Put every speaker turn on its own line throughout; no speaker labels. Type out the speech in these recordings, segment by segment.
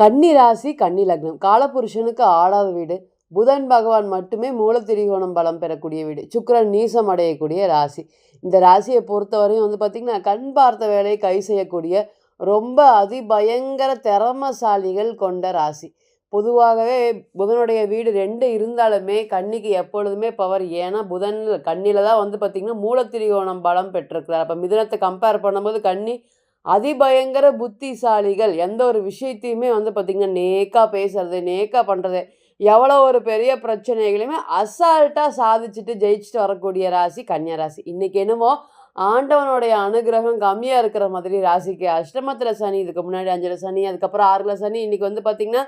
கன்னி ராசி கன்னி லக்னம் காலபுருஷனுக்கு ஆளாத வீடு. புதன் பகவான் மட்டுமே மூலத்திரிகோணம் பலம் பெறக்கூடிய வீடு. சுக்கரன் நீசம் அடையக்கூடிய ராசி. இந்த ராசியை பொறுத்தவரையும் வந்து பார்த்திங்கன்னா கண் பார்த்த வேலையை கை செய்யக்கூடிய ரொம்ப அதிபயங்கர திறமசாலிகள் கொண்ட ராசி. பொதுவாகவே புதனுடைய வீடு ரெண்டு இருந்தாலுமே கன்னிக்கு எப்பொழுதுமே பவர் ஏன்னா புதன் கண்ணியில் தான் வந்து பார்த்திங்கன்னா மூலத்திரிகோணம் பலம் பெற்றிருக்கிறார். அப்போ மிதுனத்தை கம்பேர் பண்ணும்போது கன்னி அதிபயங்கர புத்திசாலிகள். எந்த ஒரு விஷயத்தையுமே வந்து பார்த்திங்கன்னா நேக்காக பேசுறது நேக்காக பண்ணுறது எவ்வளோ ஒரு பெரிய பிரச்சனைகளையுமே அசால்ட்டாக சாதிச்சுட்டு ஜெயிச்சுட்டு வரக்கூடிய ராசி கன்னியா ராசி. இன்றைக்கி என்னமோ ஆண்டவனுடைய அனுகிரகம் கம்மியாக இருக்கிற மாதிரி ராசிக்கு. அஷ்டமத்தில் சனி இதுக்கு முன்னாடி அஞ்சில் சனி அதுக்கப்புறம் ஆறில் சனி. இன்றைக்கி வந்து பார்த்திங்கன்னா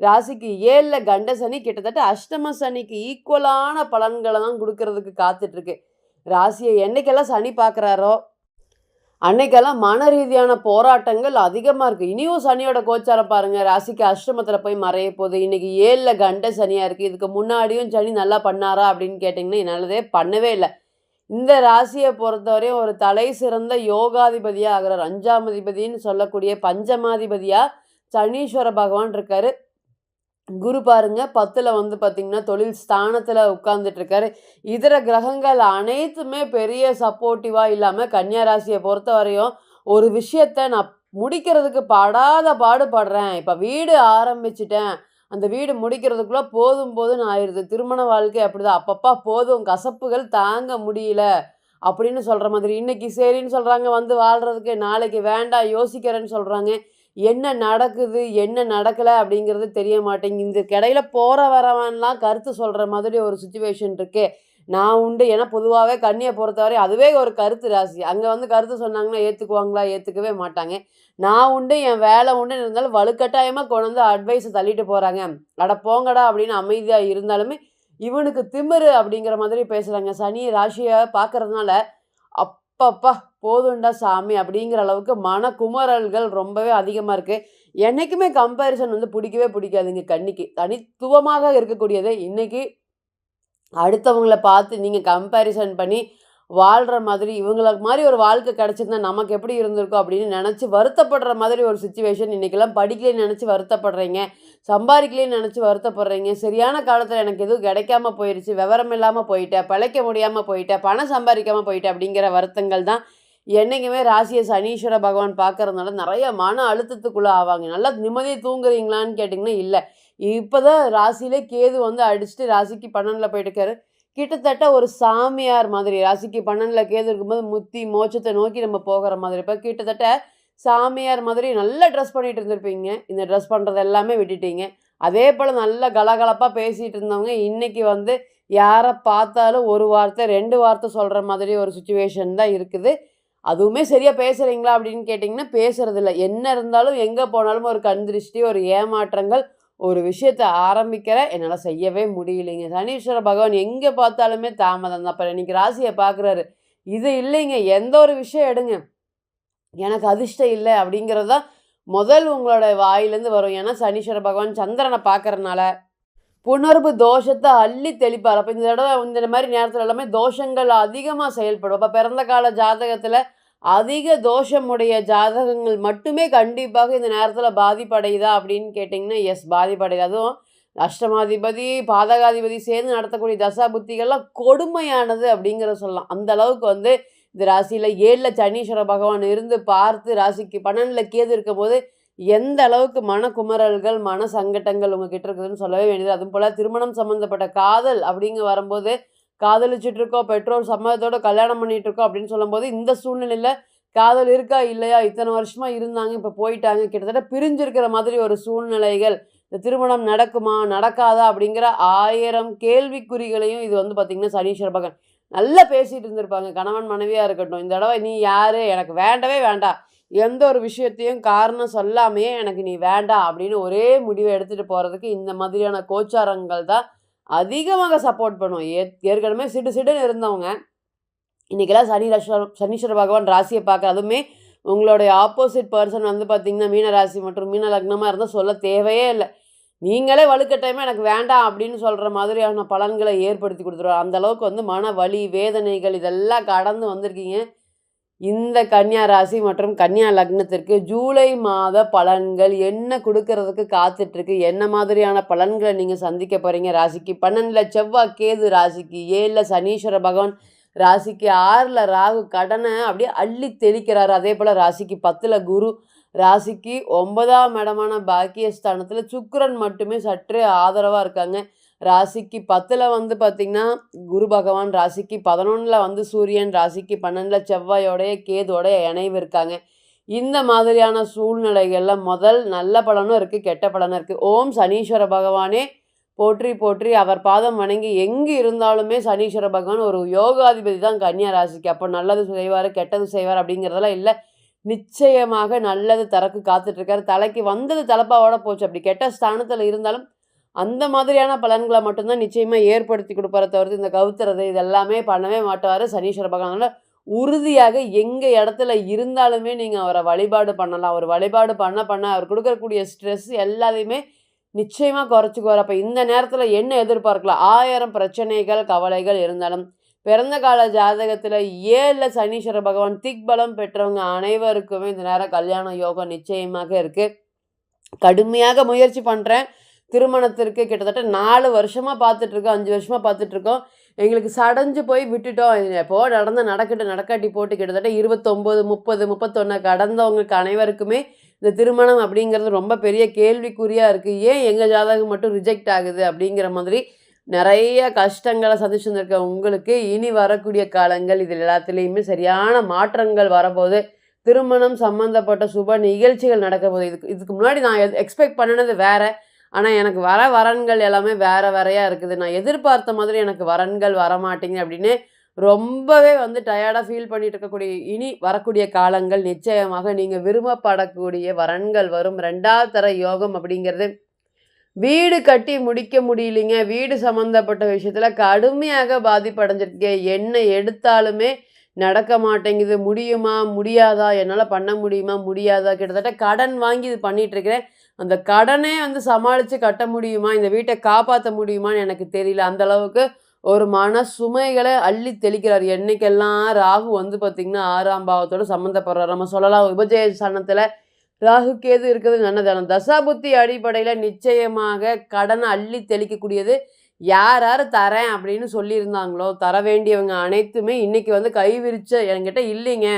ராசிக்கு ஏழில் கண்ட சனி கிட்டத்தட்ட அஷ்டம சனிக்கு ஈக்குவலான பலன்களை தான் கொடுக்கறதுக்கு காத்துட்ருக்கு ராசியை என்னைக்கெல்லாம் சனி பார்க்குறாரோ அன்னைக்கெல்லாம் மன ரீதியான போராட்டங்கள் அதிகமாக இருக்குது இனியும் சனியோட கோச்சாரம் பாருங்கள் ராசிக்கு அஷ்டமத்தில் போய் மறைய போகுது. இன்றைக்கி ஏழில் கண்ட சனியாக இருக்குது இதுக்கு முன்னாடியும் சனி நல்லா பண்ணாரா அப்படின்னு கேட்டிங்கன்னா நல்லதே பண்ணவே இல்லை. இந்த ராசியை பொறுத்தவரையும் ஒரு தலை சிறந்த யோகாதிபதியாக ஆகிறார். அஞ்சாம் அதிபதின்னு சொல்லக்கூடிய பஞ்சமாதிபதியாக சனீஸ்வர பகவான் இருக்கார். குரு பாருங்க பத்தில் வந்து பார்த்திங்கன்னா தொழில் ஸ்தானத்தில் உட்காந்துட்ருக்காரு இதர கிரகங்கள் அனைத்துமே பெரிய சப்போர்ட்டிவாக இல்லாமல் கன்னியா ராசியை பொறுத்த வரையும் ஒரு விஷயத்த நான் முடிக்கிறதுக்கு படாத பாடுபடுறேன். இப்போ வீடு ஆரம்பிச்சிட்டேன். அந்த வீடு முடிக்கிறதுக்குள்ளே போதும் போதும்னு ஆயிடுது திருமண வாழ்க்கை அப்படிதான். அப்பப்பா போதும் கசப்புகள் தாங்க முடியல அப்படின்னு சொல்கிற மாதிரி. இன்றைக்கி சரின்னு சொல்கிறாங்க வந்து வாழ்கிறதுக்கு நாளைக்கு வேண்டாம் யோசிக்கிறேன்னு சொல்கிறாங்க என்ன நடக்குது என்ன நடக்கலை அப்படிங்கிறது தெரிய மாட்டேங்குது. இந்த கிடையில போகிற வரவன்லாம் கருத்து சொல்கிற மாதிரி ஒரு சுச்சுவேஷன் இருக்கே. நான் உண்டு. ஏன்னா பொதுவாகவே கண்ணியை பொறுத்தவரை அதுவே ஒரு கருத்து ராசி. அங்கே வந்து கருத்து சொன்னாங்கன்னா ஏற்றுக்குவாங்களா ஏற்றுக்கவே மாட்டாங்க. நான் உண்டு என் வேலை உண்டு இருந்தாலும் வலுக்கட்டாயமாக கொண்டு வந்து அட்வைஸை தள்ளிட்டு போகிறாங்க அட போங்கடா அப்படின்னு அமைதியாக இருந்தாலுமே இவனுக்கு திமிரு அப்படிங்கிற மாதிரி பேசுகிறாங்க சனி ராசியை அப் அப்பப்பா போதுண்டா சாமி அப்படிங்கிற அளவுக்கு மன குமரல்கள் ரொம்பவே அதிகமாக இருக்குது என்றைக்குமே கம்பேரிசன் வந்து பிடிக்கவே பிடிக்காதுங்க கண்ணிக்கு. தனித்துவமாக இருக்கக்கூடியது இன்றைக்கி அடுத்தவங்கள பார்த்து நீங்கள் கம்பேரிசன் பண்ணி வாழ்கிற மாதிரி இவங்களுக்கு மாதிரி ஒரு வாழ்க்கை கிடச்சிருந்தா நமக்கு எப்படி இருந்திருக்கும் அப்படின்னு நினச்சி வருத்தப்படுற மாதிரி ஒரு சுச்சுவேஷன் இன்றைக்கெல்லாம் படிக்கலன்னு நினச்சி வருத்தப்படுறீங்க சம்பாதிக்கலன்னு நினச்சி வருத்தப்படுறீங்க. சரியான காலத்தில் எனக்கு எதுவும் கிடைக்காம போயிடுச்சு விவரம் இல்லாமல் போயிட்டேன் பிழைக்க முடியாமல் போயிட்டேன் பணம் சம்பாதிக்காமல் போயிட்டேன் அப்படிங்கிற வருத்தங்கள் தான் என்றைக்குமே ராசியை சனீஸ்வர பகவான் பார்க்கறதுனால நிறைய மன அழுத்தத்துக்குள்ளே ஆவாங்க. நல்லா நிம்மதியை தூங்குறீங்களான்னு கேட்டிங்கன்னா இல்லை. இப்போ தான் ராசியிலே கேது வந்து அடிச்சுட்டு ராசிக்கு பன்னெண்டில் போயிட்டுருக்காரு. கிட்டத்தட்ட ஒரு சாமியார் மாதிரி ராசிக்கு பன்னெண்டில் கேது இருக்கும்போது முத்தி மோச்சத்தை நோக்கி நம்ம போகிற மாதிரி. இப்போ கிட்டத்தட்ட சாமியார் மாதிரி நல்லா ட்ரெஸ் பண்ணிகிட்டு இருந்திருப்பீங்க. இந்த ட்ரெஸ் பண்ணுறது எல்லாமே விட்டுட்டீங்க. அதே போல் நல்ல கலகலப்பாக பேசிகிட்டு இருந்தவங்க இன்றைக்கி வந்து யாரை பார்த்தாலும் ஒரு வார்த்தை ரெண்டு வார்த்தை சொல்கிற மாதிரி ஒரு சுச்சுவேஷன் தான் இருக்குது. அதுவுமே சரியாக பேசுகிறீங்களா அப்படின்னு கேட்டிங்கன்னா பேசுகிறதில்ல என்ன இருந்தாலும் எங்கே போனாலும் ஒரு கண் திருஷ்டி ஒரு ஏமாற்றங்கள் ஒரு விஷயத்தை ஆரம்பிக்கிற என்னால் செய்யவே முடியலைங்க. சனீஸ்வர பகவான் எங்கே பார்த்தாலுமே தாமதம் தான். அப்புறம் இன்னைக்கு ராசியை பார்க்குறாரு. இது இல்லைங்க. எந்த ஒரு விஷயம் எடுங்க. எனக்கு அதிர்ஷ்டம் இல்லை அப்படிங்கிறது தான் முதல் உங்களோட வாயிலேருந்து வரும். ஏன்னா சனீஸ்வர பகவான் சந்திரனை பார்க்கறனால புணர்வு தோஷத்தை அள்ளி தெளிப்பார். அப்போ இந்த தடவை இந்த மாதிரி நேரத்தில் எல்லாமே தோஷங்கள் அதிகமாக செயல்படும். அப்போ பிறந்த கால ஜாதகத்தில் அதிக தோஷமுடைய ஜாதகங்கள் மட்டுமே கண்டிப்பாக இந்த நேரத்தில் பாதிப்படையுதா அப்படின்னு கேட்டிங்கன்னா எஸ் பாதிப்படையுது. அதுவும் அஷ்டமாதிபதி பாதகாதிபதி சேர்ந்து நடத்தக்கூடிய தசா புத்திகள்லாம் கொடுமையானது அப்படிங்கிற சொல்லலாம். அந்த அளவுக்கு வந்து இந்த ராசியில் ஏழில் சனீஸ்வர பகவான் இருந்து பார்த்து ராசிக்கு பன்னெண்டில் கேது இருக்கும் போது எந்த அளவுக்கு மன குமரல்கள் மன சங்கட்டங்கள் உங்ககிட்ட இருக்குதுன்னு சொல்லவே வேண்டியது. அதுவும் போல் திருமணம் சம்மந்தப்பட்ட காதல் அப்படிங்க வரும்போது காதலிச்சுட்டு இருக்கோம் பெற்றோர் சம்மதத்தோட கல்யாணம் பண்ணிட்டு இருக்கோம் அப்படின்னு சொல்லும்போது இந்த சூழ்நிலையில் காதல் இருக்கா இல்லையா? இத்தனை வருஷமாக இருந்தாங்க இப்போ போயிட்டாங்க கிட்டத்தட்ட பிரிஞ்சிருக்கிற மாதிரி ஒரு சூழ்நிலைகள். இந்த திருமணம் நடக்குமா நடக்காதா அப்படிங்கிற ஆயிரம் கேள்விக்குறிகளையும் இது வந்து பார்த்திங்கன்னா சனீஸ்வர பகவான் நல்லா பேசிகிட்டு இருந்திருப்பாங்க. கணவன் மனைவியாக இருக்கட்டும் இந்த தடவை நீ யார்? எனக்கு வேண்டவே வேண்டாம். எந்த ஒரு விஷயத்தையும் காரணம் சொல்லாமையே எனக்கு நீ வேண்டாம் அப்படின்னு ஒரே முடிவை எடுத்துகிட்டு போகிறதுக்கு இந்த மாதிரியான கோச்சாரங்கள் தான் அதிகமாக சப்போர்ட் பண்ணுவோம் ஏ ஏற்கனவே சிடு சிடுன்னு இருந்தவங்க. இன்றைக்கெல்லாம் சனி ரஷ்வ சனீஸ்வர பகவான் ராசியை பார்க்க அதுவுமே உங்களுடைய ஆப்போசிட் பர்சன் வந்து பார்த்திங்கன்னா மீன ராசி மற்றும் மீன லக்னமாக இருந்தால் சொல்ல தேவையே இல்லை. நீங்களே வலுக்கட்டாயமாக எனக்கு வேண்டாம் அப்படின்னு சொல்கிற மாதிரியான பலன்களை ஏற்படுத்தி கொடுத்துருவோம் அந்தளவுக்கு வந்து மன வலி வேதனைகள் இதெல்லாம் கடந்து வந்திருக்கீங்க. இந்த கன்னியா ராசி மற்றும் கன்னியா லக்னத்திற்கு ஜூலை மாத பலன்கள் என்ன கொடுக்கறதுக்கு காத்துட்ருக்கு? என்ன மாதிரியான பலன்களை நீங்கள் சந்திக்க போகிறீங்க ராசிக்கு பன்னெண்டில் செவ்வாய் கேது ராசிக்கு ஏழில் சனீஸ்வர பகவான் ராசிக்கு ஆறில் ராகு கடனை அப்படியே அள்ளி தெளிக்கிறார். அதே போல் ராசிக்கு பத்தில் குரு ராசிக்கு ஒன்பதாம் இடமான பாக்கியஸ்தானத்தில் சுக்கரன் மட்டுமே சற்றே ஆதரவாக இருக்காங்க. ராசிக்கு பத்தில் வந்து பார்த்திங்கன்னா குரு பகவான் ராசிக்கு பதினொன்றில் வந்து சூரியன் ராசிக்கு பன்னெண்டில் செவ்வாயோடைய கேதோடைய இணைவு இருக்காங்க. இந்த மாதிரியான சூழ்நிலைகளில் முதல் நல்ல பலனும் இருக்குது கெட்ட பலனும் இருக்குது ஓம் சனீஸ்வர பகவானே போற்றி போற்றி. அவர் பாதம் வணங்கி எங்கே இருந்தாலுமே சனீஸ்வர பகவான் ஒரு யோகாதிபதி தான் கன்னியா ராசிக்கு. அப்போ நல்லது செய்வார் கெட்டது செய்வார் அப்படிங்கிறதெல்லாம் இல்லை. நிச்சயமாக நல்லது தரக்கு காத்துட்ருக்காரு தலைக்கு வந்தது தலைப்பாவோட போச்சு. அப்படி கெட்ட ஸ்தானத்தில் இருந்தாலும் அந்த மாதிரியான பலன்களை மட்டும்தான் நிச்சயமாக ஏற்படுத்தி கொடுப்பார தவிர்த்து இந்த கவுத்துறது இதெல்லாமே பண்ணவே மாட்டார் சனீஸ்வர பகவான. உறுதியாக எங்கள் இடத்துல இருந்தாலுமே நீங்கள் அவரை வழிபாடு பண்ணலாம். அவர் வழிபாடு பண்ண பண்ண அவர் கொடுக்கக்கூடிய ஸ்ட்ரெஸ் எல்லாத்தையுமே நிச்சயமாக குறைச்சிக்குவார். அப்போ இந்த நேரத்தில் என்ன எதிர்பார்க்கலாம்? ஆயிரம் பிரச்சனைகள் கவலைகள் இருந்தாலும் பிறந்த கால ஜாதகத்தில் ஏழில் சனீஸ்வர பகவான் திக்பலம் பெற்றவங்க அனைவருக்குமே இந்த நேரம் கல்யாண யோகம் நிச்சயமாக இருக்குது கடுமையாக முயற்சி பண்ணுறேன் திருமணத்திற்கு கிட்டத்தட்ட நாலு வருஷமாக பார்த்துட்ருக்கோம் அஞ்சு வருஷமாக பார்த்துட்ருக்கோம். எங்களுக்கு சடைஞ்சு போய் விட்டுட்டோம். எப்போ நடந்து நடக்கட்டு நடக்காட்டி போட்டு கிட்டத்தட்ட இருபத்தொம்போது முப்பது முப்பத்தொன்று கடந்தவங்களுக்கு அனைவருக்குமே இந்த திருமணம் அப்படிங்கிறது ரொம்ப பெரிய கேள்விக்குறியாக இருக்குது ஏன் எங்கள் ஜாதகம் மட்டும் ரிஜெக்ட் ஆகுது அப்படிங்கிற மாதிரி நிறைய கஷ்டங்களை சந்திச்சு வந்திருக்க உங்களுக்கு இனி வரக்கூடிய காலங்கள் இதில் எல்லாத்துலேயுமே சரியான மாற்றங்கள் வரப்போகுது. திருமணம் சம்மந்தப்பட்ட சுப நிகழ்ச்சிகள் நடக்க போகுது. இதுக்கு இதுக்கு முன்னாடி நான் எக்ஸ்பெக்ட் பண்ணினது வேறு. ஆனால் எனக்கு வர வரன்கள் எல்லாமே வேறு வேறையாக இருக்குது. நான் எதிர்பார்த்த மாதிரி எனக்கு வரன்கள் வரமாட்டேங்குது அப்படின்னு ரொம்பவே வந்து டயர்டாக ஃபீல் பண்ணிட்டு இருக்கக்கூடிய இனி வரக்கூடிய காலங்கள் நிச்சயமாக நீங்கள் விரும்பப்படக்கூடிய வரன்கள் வரும். ரெண்டாவது தர யோகம் அப்படிங்கிறது வீடு கட்டி முடிக்க முடியலைங்க. வீடு சம்மந்தப்பட்ட விஷயத்தில் கடுமையாக பாதிப்படைஞ்சிருக்கீங்க என்ன எடுத்தாலுமே நடக்க மாட்டேங்குது. முடியுமா? முடியாதா? என்னால் பண்ண முடியுமா? முடியாதா? கிட்டத்தட்ட கடன் வாங்கி இது பண்ணிகிட்ருக்கிறேன் அந்த கடனே வந்து சமாளித்து கட்ட முடியுமா? இந்த வீட்டை காப்பாற்ற முடியுமான்னு எனக்கு தெரியல. அந்த அளவுக்கு ஒரு மன சுமைகளை அள்ளி தெளிக்கிறார். என்னைக்கெல்லாம் ராகு வந்து பார்த்திங்கன்னா ஆறாம் பாவத்தோடு சம்மந்தப்படுறார். நம்ம சொல்லலாம் உபஜய சனத்தில் ராகு கேது இருக்கிறது நல்லதான. தசாபுத்தி அடிப்படையில் நிச்சயமாக கடனை அள்ளி தெளிக்கக்கூடியது யார் யார் தரேன் அப்படின்னு சொல்லியிருந்தாங்களோ தர வேண்டியவங்க அனைத்துமே இன்றைக்கி வந்து கை விரிச்ச என்கிட்ட இல்லைங்க.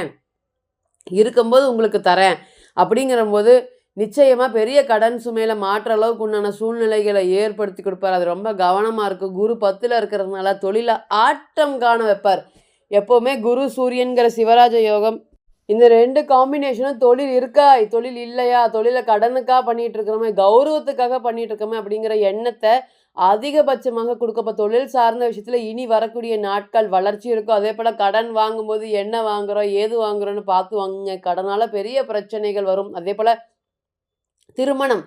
இருக்கும்போது உங்களுக்கு தரேன். அப்படிங்கிற போது நிச்சயமாக பெரிய கடன் சுமையில் மாற்ற அளவுக்கு உண்டான சூழ்நிலைகளை ஏற்படுத்தி கொடுப்பார். அது ரொம்ப கவனமாக இருக்கும் குரு பத்தில் இருக்கிறதுனால தொழிலை ஆட்டம் காண வைப்பார். எப்போவுமே குரு சூரியன்கிற சிவராஜ யோகம் இந்த ரெண்டு காம்பினேஷனும் தொழில் இருக்கா? தொழில் இல்லையா? தொழிலை கடனுக்காக பண்ணிகிட்டு இருக்கிறோமே? கௌரவத்துக்காக பண்ணிகிட்டு இருக்கோமே? அப்படிங்கிற எண்ணத்தை அதிகபட்சமாக கொடுக்கப்போ தொழில் சார்ந்த விஷயத்தில் இனி வரக்கூடிய நாட்கள் வளர்ச்சி இருக்கும். அதே போல் கடன் வாங்கும்போது என்ன வாங்குகிறோம் ஏது வாங்குகிறோன்னு பார்த்து வாங்குங்க. கடனால் பெரிய பிரச்சனைகள் வரும். அதே போல் திருமணம்.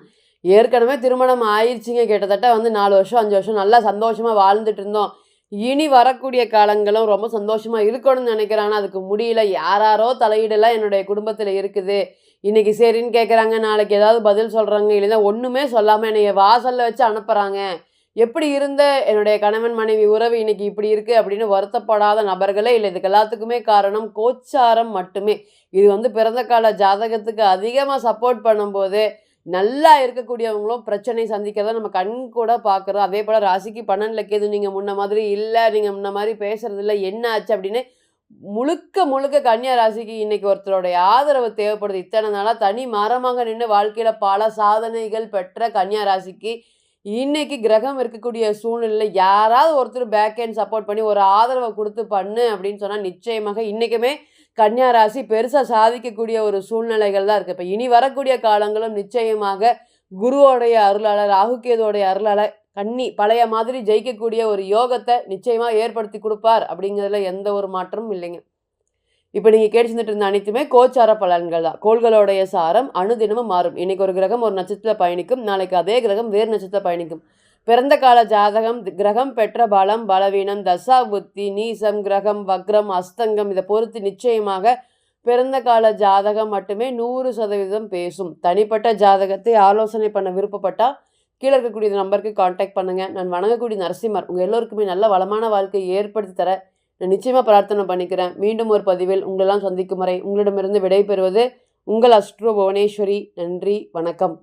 ஏற்கனவே திருமணம் ஆயிடுச்சிங்க. கிட்டத்தட்ட வந்து நாலு வருஷம் அஞ்சு வருஷம் நல்லா சந்தோஷமாக வாழ்ந்துட்டு இருந்தோம். இனி வரக்கூடிய காலங்களும் ரொம்ப சந்தோஷமாக இருக்கணும்னு நினைக்கிறேன். ஆனால் அதுக்கு முடியல. யாராரோ தலையீடெல்லாம் என்னுடைய குடும்பத்தில் இருக்குது. இன்றைக்கி சரின்னு கேட்குறாங்க நாளைக்கு ஏதாவது பதில் சொல்கிறாங்க இல்லைன்னா ஒன்றுமே சொல்லாமல் என்னைய வாசலில் வச்சு அனுப்புகிறாங்க எப்படி இருந்த என்னுடைய கணவன் மனைவி உறவு இன்னைக்கு இப்படி இருக்குது அப்படின்னு வருத்தப்படாத நபர்களே இல்லை. இதுக்கு எல்லாத்துக்குமே காரணம் கோச்சாரம் மட்டுமே. இது வந்து பிறந்த கால ஜாதகத்துக்கு அதிகமாக சப்போர்ட் பண்ணும்போது நல்லா இருக்கக்கூடியவங்களும் பிரச்சனை சந்திக்கிறத நம்ம கண் கூட பார்க்குறோம் அதே போல் ராசிக்கு பன்னெண்டில் கேது நீங்கள் முன்ன மாதிரி இல்லை நீங்கள் முன்ன மாதிரி பேசுறது இல்லை என்ன ஆச்சு அப்படின்னு முழுக்க முழுக்க கன்னியா ராசிக்கு இன்னைக்கு ஒருத்தருடைய ஆதரவு தேவைப்படுது. இத்தனை நாளாக தனி மரமாக நின்று வாழ்க்கையில் பல சாதனைகள் பெற்ற கன்னியா ராசிக்கு இன்னைக்கு கிரகம் இருக்கக்கூடிய சூழ்நிலையில் யாராவது ஒருத்தர் பேக் ஹேண்ட் சப்போர்ட் பண்ணி ஒரு ஆதரவை கொடுத்து பண்ணு அப்படின்னு சொன்னால் நிச்சயமாக இன்றைக்குமே கன்னியா ராசி பெருசாக சாதிக்கக்கூடிய ஒரு சூழ்நிலைகள் தான் இருக்குது இப்போ இனி வரக்கூடிய காலங்களும் நிச்சயமாக குருவோடைய அருளாளர் ராகுகேதுவோடைய அருளாளர் கன்னி பழைய மாதிரி ஜெயிக்கக்கூடிய ஒரு யோகத்தை நிச்சயமாக ஏற்படுத்தி கொடுப்பார் அப்படிங்கிறதுல எந்த ஒரு மாற்றமும் இல்லைங்க. இப்போ நீங்கள் கேட்டு இருந்த அனைத்துமே கோச்சார பலன்கள் தான். கோள்களுடைய சாரம் அணுதினமும் மாறும். இன்றைக்கி ஒரு கிரகம் ஒரு நட்சத்திரத்தில் பயணிக்கும் நாளைக்கு அதே கிரகம் வேறு நட்சத்திரத்தில் பயணிக்கும். பிறந்த கால ஜாதகம் கிரகம் பெற்ற பலம் பலவீனம் தசா புத்தி நீசம் கிரகம் வக்ரம் அஸ்தங்கம் இதை பொறுத்து நிச்சயமாக பிறந்த கால ஜாதகம் மட்டுமே நூறு சதவீதம் பேசும். தனிப்பட்ட ஜாதகத்தை ஆலோசனை பண்ண விருப்பப்பட்டால் கீழே இருக்கக்கூடிய நம்பருக்கு காண்டாக்ட் பண்ணுங்கள் நான் வணங்கக்கூடிய நரசிம்மர் உங்கள் எல்லோருக்குமே நல்ல வளமான வாழ்க்கையை ஏற்படுத்தி தர நான் நிச்சயமாக பிரார்த்தனை பண்ணிக்கிறேன். மீண்டும் ஒரு பதிவில் உங்களெல்லாம் சந்திக்கும் வரை உங்களிடமிருந்து விடைபெறுவது உங்கள் அஸ்ட்ரோ புவனேஸ்வரி. நன்றி வணக்கம்.